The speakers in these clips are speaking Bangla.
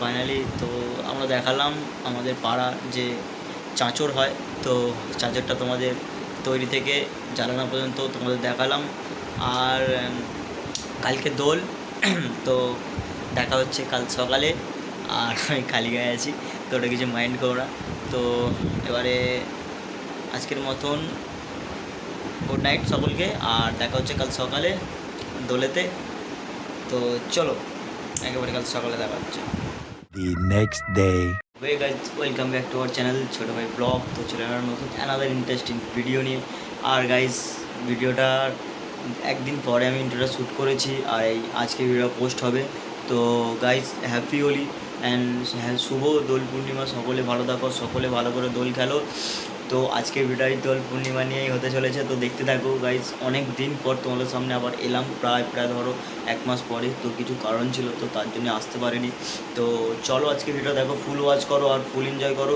ফাইনালি তো আমরা দেখালাম আমাদের পাড়া যে চাঁচর হয়। তো চাঁচরটা তোমাদের তৈরি থেকে জ্বালানো পর্যন্ত তোমাদের দেখালাম। আর কালকে দোল। তো দেখা হচ্ছে কাল সকালে। আর আমি খালি গায়ে আছি, তো ওটা কিছু মাইন্ড করো না। তো এবারে আজকের মতন গুড নাইট সকলকে। আর দেখা হচ্ছে কাল সকালে দোলেতে। তো চলো, একেবারে কাল সকালে দেখা হচ্ছে। The next day. Way guys welcome back to our channel ছোটো ভাই ব্লগ তো চলে এলাম নতুন অ্যানাদার ইন্টারেস্টিং ভিডিও নিয়ে। আর গাইস ভিডিওটা একদিন পরে আমি ইন্টারটা শ্যুট করেছি, আর এই আজকে ভিডিও পোস্ট হবে। তো গাইস হ্যাপি হোলি অ্যান্ড শুভ দোল পূর্ণিমা, সকলে ভালো থাকো, সকলে ভালো করে দোল খেলো। তো আজকে ভিডিওই দোল পূর্ণিমা নিয়েই হতে চলেছে। তো দেখতে থাকো গাইজ অনেক দিন পর তোমাদের সামনে আবার এলাম। প্রায় প্রায় ধরো এক মাস পরে তো কিছু কারণ ছিল, তো তার জন্য আসতে পারিনি। তো চলো আজকে ভিডিও দেখো ফুল ওয়াচ করো আর ফুল এনজয় করো।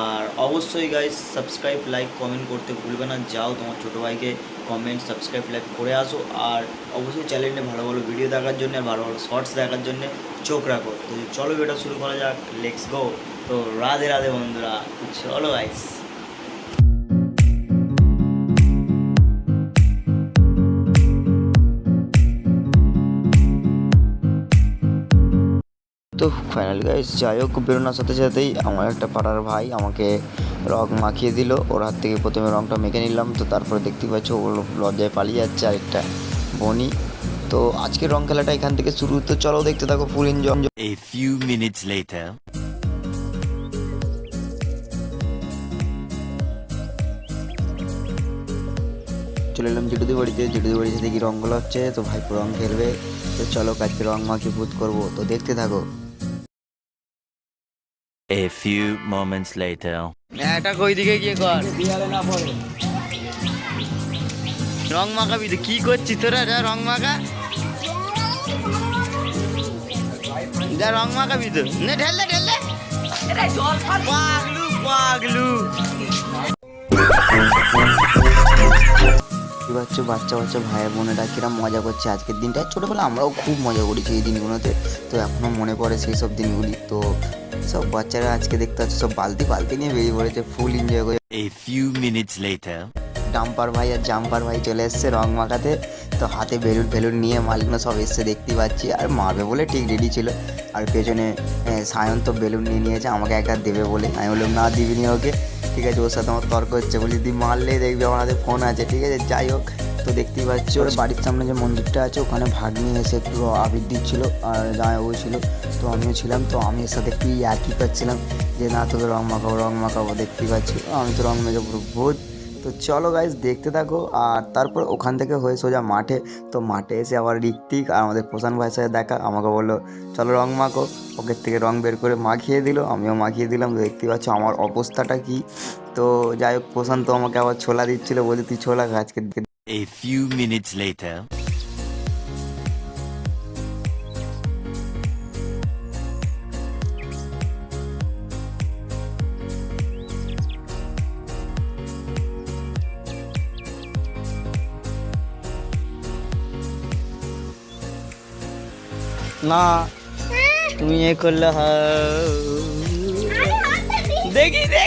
আর অবশ্যই গাইজ সাবস্ক্রাইব লাইক কমেন্ট করতে ভুলবে না। যাও তোমার ছোটো ভাইকে কমেন্ট সাবস্ক্রাইব লাইক করে আসো। আর অবশ্যই চ্যানেলে ভালো ভালো ভিডিও দেখার জন্য আর ভালো ভালো শর্টস দেখার জন্য চোখ রাখো। তো চলো ভিডিও শুরু করা যাক লেটস গো তো রাধে রাধে বন্ধুরা, চলো গাইস তো ফাইনাল গাইস যাই হোক বেরোনোর সাথে সাথেই আমার একটা পাড়ার ভাই আমাকে রং মাখিয়ে দিল। ওর হাত থেকে প্রথমে রংটা মেখে নিলাম তো তারপরে দেখতে পাচ্ছ ও লজ্জায় পালিয়ে যাচ্ছে আরেকটা বনি। তো আজকের রং খেলাটা এখান থেকে শুরু তো চলো দেখতে থাকো ফুল এনজয় minutes later. চলে এলাম জেঠুদি বাড়িতে জেঠুদি বাড়িতে দেখি রঙগুলো হচ্ছে তো ভাইপো রং খেলবে। তো চলো কাজকে রং মাখিয়ে ভূত করব তো দেখতে থাকো। A few moments later. এটা কই দিকে গিয়ে কর? রং মাখাবি তো কি করছিস তোরা? যা রং মাখা। যা রং মাখাবি তো নে ঢেললে ঢেললে পাগলু পাগলু। বাচ্চা বাচ্চা বাচ্চা ভাই বোনেরা কিরম মজা করছে আজকের দিনটা ছোটোবেলা আমরাও খুব মজা করেছি এই দিনগুলোতে। তো এখনও মনে পড়ে সেই সব দিনগুলি। তো সব বাচ্চারা আজকে দেখতে পাচ্ছ সব বালতি বালতি নিয়ে বেরিয়ে পড়েছে ফুল এনজয় করে। A few minutes later. Dumper ভাই আর জাম্পার ভাই চলে এসছে রং মাখাতে। তো হাতে বেলুন ফেলুন নিয়ে মালিকরা সব এসছে দেখতে পাচ্ছি। আর মারবে বলে ঠিক রেডি ছিল। আর পেছনে সায়ন তো বেলুন নিয়ে নিয়েছে আমাকে একা দেবে বলে। আমি বললাম না দিবি দিবিনি ওকে। ঠিক আছে ওর সাথে আমার তর্ক হচ্ছে। বলি দি মারলেই দেখবি আমার হাতে ফোন আছে। ঠিক আছে যাই হোক। তো দেখতেই পাচ্ছি। ওর বাড়ির সামনে যে মন্দিরটা আছে ওখানে ভাগ নিয়ে এসে একটু আবির দিচ্ছিল আর জামাইবাবু ছিল। তো আমিও ছিলাম তো আমি এর সাথে একটু একই পাচ্ছিলাম যে না তোকে রং মাখাবো রং মাখাবো। দেখতেই পাচ্ছি আমি তো রং মেখে পুরো ভূত। তো চলো গাইজ দেখতে থাকো। আর তারপর ওখান থেকে হয়ে সোজা মাঠে তো মাঠে এসে আবার ঋত্বিক আর আমাদের প্রধান ভাইয়ের সাথে দেখা আমাকে বলল চলো রং মাখো। পকেট থেকে রং বের করে মাখিয়ে দিল আমিও মাখিয়ে দিলাম। তো দেখতে পাচ্ছ আমার অবস্থাটা কি। তো যাই হোক প্রশান্ত আমাকে আবার ছোলা দিচ্ছিল বলে তুই ছোলা খা আজকে A few minutes later. না তুমি এ করলে দেখি দেখি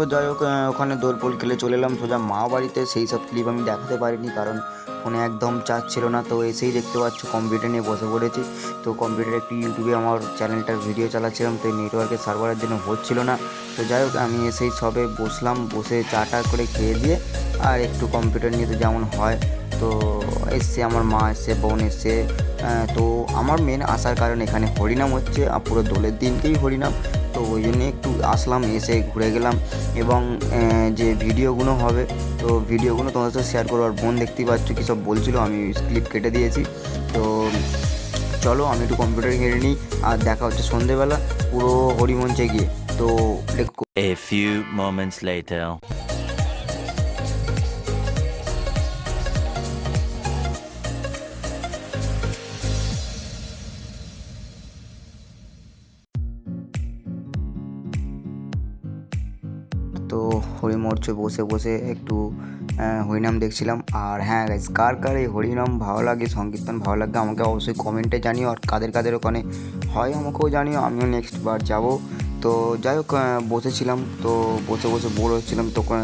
তো যাই হোক ওখানে দোলপোল খেলে চলে এলাম সোজা মা বাড়িতে। সেই সব ক্লিপ আমি দেখাতে পারিনি কারণ ফোনে একদম চার্জ ছিল না। তো এসেই দেখতে পাচ্ছ কম্পিউটার নিয়ে বসে পড়েছি। তো কম্পিউটারে একটি ইউটিউবে আমার চ্যানেলটার ভিডিও চালাচ্ছিলাম, তো নেটওয়ার্কের সার্ভারের জন্য হচ্ছিল না। তো যাই হোক, আমি এসেই সবে বসলাম, বসে চা টা করে খেয়ে দিয়ে আর একটু কম্পিউটার নিয়ে তো যেমন হয়। তো এসছে আমার মা, এসছে, বোন এসছে। তো আমার মেন আসার কারণ এখানে হরিনাম হচ্ছে। পুরো দোলের দিনকেই হরিনাম। তো ওই জন্য একটু আসলাম, এসে ঘুরে গেলাম এবং যে ভিডিওগুলো হবে, তো ভিডিওগুলো তোমাদের সাথে শেয়ার করব আর বোন দেখতেই পাচ্ছ কী সব বলছিলো, আমি ক্লিপ কেটে দিয়েছি তো চলো, আমি একটু কম্পিউটার কেড়ে নিই, আর দেখা হচ্ছে সন্ধেবেলা, পুরো হরিমঞ্চে গিয়ে তো. A few moments later. হরিমোর্চে বসে বসে একটু হরিনাম দেখছিলাম। আর হ্যাঁ কার কার এই হরিনাম ভালো লাগে, সংকীর্তন ভালো লাগে, আমাকে অবশ্যই কমেন্টে জানিও। আর কাদের কাদের ওখানে হয় আমাকেও জানিও, আমিও নেক্সট বার যাব। তো যাই হোক বসেছিলাম, তো বসে বসে বোর হচ্ছিলাম, তখন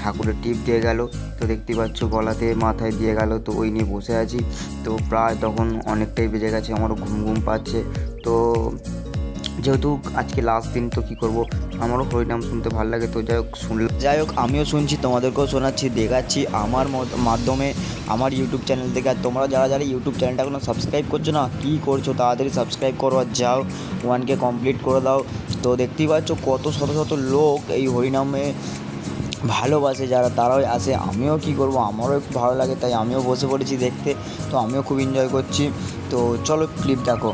ঠাকুরের টিপ দিয়ে গেল। তো দেখতেই পাচ্ছ গলাতে মাথায় দিয়ে গেল, তো ওই নিয়ে বসে আছি। তো প্রায় তখন অনেকটাই বেজে গেছে আমারও ঘুম ঘুম পাচ্ছে। তো যেহেতু আজকে লাস্ট দিন, তো কী করব? আমারও হরিনাম শুনতে ভালো লাগে, তো যাই হোক, শুনলাম। যাই হোক, আমিও শুনছি, তোমাদেরকেও শোনাচ্ছি, দেখাচ্ছি। আমার মাধ্যমে আমার ইউটিউব চ্যানেল থেকে, আর তোমরা যারা যারা ইউটিউব চ্যানেলটা এখনও সাবস্ক্রাইব করছ না, কী করছ, তাড়াতাড়ি সাবস্ক্রাইব করো আর যাও। ওয়ানকে কমপ্লিট করে দাও। তো দেখতেই পাচ্ছ, কত শত শত লোক এই হরিনামে ভালোবাসে, যারা তারাও আসে। আমিও কি করব, আমারও একটু ভালো লাগে, তাই আমিও বসে পড়েছি দেখতে। তো আমিও খুব এনজয় করছি। তো চলো ক্লিপ দেখো।